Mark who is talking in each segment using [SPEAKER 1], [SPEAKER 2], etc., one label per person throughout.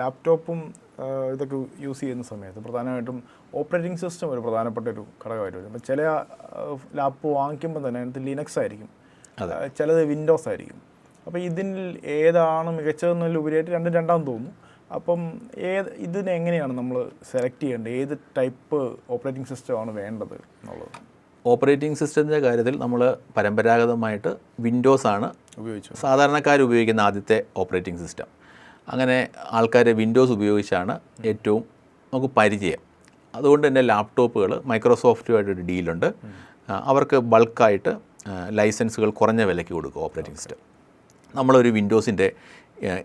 [SPEAKER 1] ലാപ്ടോപ്പും ഇതൊക്കെ യൂസ് ചെയ്യുന്ന സമയത്ത് പ്രധാനമായിട്ടും ഓപ്പറേറ്റിംഗ് സിസ്റ്റം ഒരു പ്രധാനപ്പെട്ട ഒരു ഘടകമായിട്ട് വരും. അപ്പോൾ ചില ലാപ്പ് വാങ്ങിക്കുമ്പോൾ തന്നെ അതിനകത്ത് ലിനക്സ് ആയിരിക്കും. ചിലത് വിൻഡോസ് ആയിരിക്കും. അപ്പോൾ ഇതിൽ ഏതാണ് മികച്ചതെന്നതിലുപരിയായിട്ട് രണ്ടും രണ്ടാമെന്ന് തോന്നുന്നു. അപ്പം ഏത് ഇതിനെ എങ്ങനെയാണ് നമ്മൾ സെലക്ട് ചെയ്യേണ്ടത്? ഏത് ടൈപ്പ് ഓപ്പറേറ്റിംഗ് സിസ്റ്റമാണ് വേണ്ടത് എന്നുള്ളത്?
[SPEAKER 2] ഓപ്പറേറ്റിംഗ് സിസ്റ്റത്തിന്റെ കാര്യത്തിൽ നമ്മൾ പരമ്പരാഗതമായിട്ട് വിൻഡോസ് ആണ്
[SPEAKER 1] ഉപയോഗിച്ചു
[SPEAKER 2] സാധാരണക്കാർ ഉപയോഗിക്കുന്ന ആദ്യത്തെ ഓപ്പറേറ്റിംഗ് സിസ്റ്റം അങ്ങനെ ആൾക്കാരെ വിൻഡോസ് ഉപയോഗിച്ചാണ് ഏറ്റവും നമുക്ക് പരിചയം. അതുകൊണ്ട് തന്നെ ലാപ്ടോപ്പുകൾ മൈക്രോസോഫ്റ്റുമായിട്ടൊരു ഡീലുണ്ട് അവർക്ക് ബൾക്കായിട്ട് ലൈസൻസുകൾ കുറഞ്ഞ വിലയ്ക്ക് കൊടുക്കും ഓപ്പറേറ്റിംഗ് സിസ്റ്റം നമ്മളൊരു വിൻഡോസിന്റെ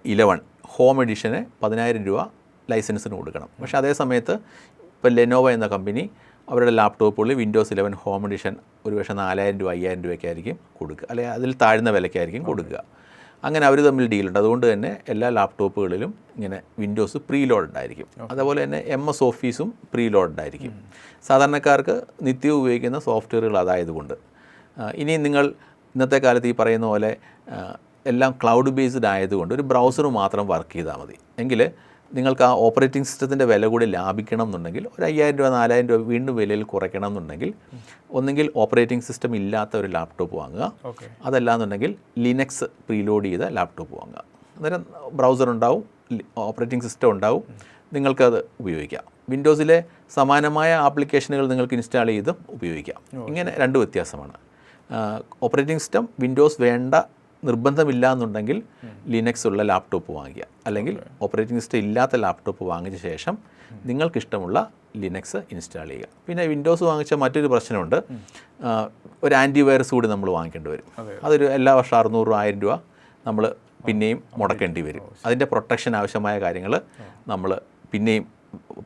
[SPEAKER 2] ഇലവൺ ഹോം എഡിഷന് പതിനായിരം രൂപ ലൈസൻസിന് കൊടുക്കണം. പക്ഷേ അതേ സമയത്ത് ഇപ്പോൾ ലെനോവ എന്ന കമ്പനി അവരുടെ ലാപ്ടോപ്പുകളിൽ വിൻഡോസ് ഇലവൻ ഹോം എഡിഷൻ ഒരു പക്ഷേ നാലായിരം രൂപ അയ്യായിരം രൂപയ്ക്കായിരിക്കും കൊടുക്കുക. അല്ലെങ്കിൽ അതിൽ താഴ്ന്ന വിലയ്ക്കായിരിക്കും കൊടുക്കുക. അങ്ങനെ അവർ തമ്മിൽ ഡീലുണ്ട് അതുകൊണ്ട് തന്നെ എല്ലാ ലാപ്ടോപ്പുകളിലും ഇങ്ങനെ വിൻഡോസ് പ്രീ ലോഡായിരിക്കും അതുപോലെ തന്നെ എം എസ് ഓഫീസും പ്രീ ലോഡായിരിക്കും സാധാരണക്കാർക്ക് നിത്യവും ഉപയോഗിക്കുന്ന സോഫ്റ്റ്വെയറുകൾ അതായതുകൊണ്ട്. ഇനി നിങ്ങൾ ഇന്നത്തെ കാലത്ത് ഈ പറയുന്ന പോലെ എല്ലാം ക്ലൗഡ് ബേസ്ഡ് ആയതുകൊണ്ട് ഒരു ബ്രൗസർ മാത്രം വർക്ക് ചെയ്താൽ മതി. എങ്കിൽ നിങ്ങൾക്ക് ആ ഓപ്പറേറ്റിംഗ് സിസ്റ്റത്തിന്റെ വില കൂടി ലാഭിക്കണം എന്നുണ്ടെങ്കിൽ ഒരു അയ്യായിരം രൂപ നാലായിരം രൂപ വീണ്ടും വിലയിൽ കുറയ്ക്കണം എന്നുണ്ടെങ്കിൽ ഒന്നെങ്കിൽ ഓപ്പറേറ്റിംഗ് സിസ്റ്റം ഇല്ലാത്ത ഒരു ലാപ്ടോപ്പ് വാങ്ങുക.
[SPEAKER 1] അതല്ല
[SPEAKER 2] അതല്ലാന്നുണ്ടെങ്കിൽ ലിനക്സ് പ്രീലോഡ് ചെയ്ത ലാപ്ടോപ്പ് വാങ്ങുക. അന്നേരം ബ്രൗസർ ഉണ്ടാവും ഓപ്പറേറ്റിംഗ് സിസ്റ്റം ഉണ്ടാവും നിങ്ങൾക്കത് ഉപയോഗിക്കാം. വിൻഡോസിലെ സമാനമായ ആപ്ലിക്കേഷനുകൾ നിങ്ങൾക്ക് ഇൻസ്റ്റാൾ ചെയ്തും ഉപയോഗിക്കാം. ഇങ്ങനെ രണ്ട് വ്യത്യാസമാണ്. ഓപ്പറേറ്റിംഗ് സിസ്റ്റം വിൻഡോസ് വേണ്ട നിർബന്ധമില്ല എന്നുണ്ടെങ്കിൽ ലിനക്സ് ഉള്ള ലാപ്ടോപ്പ് വാങ്ങിക്കുക. അല്ലെങ്കിൽ ഓപ്പറേറ്റിംഗ് സിസ്റ്റം ഇല്ലാത്ത ലാപ്ടോപ്പ് വാങ്ങിച്ച ശേഷം നിങ്ങൾക്കിഷ്ടമുള്ള ലിനക്സ് ഇൻസ്റ്റാൾ ചെയ്യുക. പിന്നെ വിൻഡോസ് വാങ്ങിച്ച മറ്റൊരു പ്രശ്നമുണ്ട്. ഒരു ആന്റി വൈറസ് കൂടി നമ്മൾ വാങ്ങിക്കേണ്ടി വരും. അതൊരു എല്ലാ വർഷം അറുന്നൂറ് ആയിരം രൂപ നമ്മൾ പിന്നെയും മുടക്കേണ്ടി വരും. അതിന്റെ പ്രൊട്ടക്ഷൻ ആവശ്യമായ കാര്യങ്ങൾ നമ്മൾ പിന്നെയും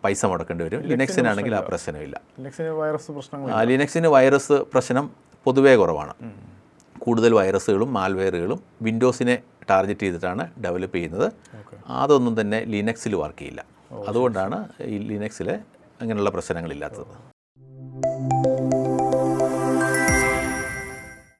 [SPEAKER 2] പൈസ മുടക്കേണ്ടി വരും. ലിനക്സിനാണെങ്കിൽ ആ പ്രശ്നമില്ല.
[SPEAKER 1] ലിനക്സിന് വൈറസ് പ്രശ്നങ്ങൾ
[SPEAKER 2] ആ, ലിനക്സിന് വൈറസ് പ്രശ്നം പൊതുവേ കുറവാണ്. കൂടുതൽ വൈറസുകളും മാൽവെയറുകളും വിൻഡോസിനെ ടാർഗറ്റ് ചെയ്തിട്ടാണ് ഡെവലപ്പ് ചെയ്യുന്നത്. അതൊന്നും തന്നെ ലിനക്സിൽ വർക്ക് ചെയ്യില്ല. അതുകൊണ്ടാണ് ഈ ലിനക്സിലെ അങ്ങനെയുള്ള പ്രശ്നങ്ങളില്ലാത്തത്.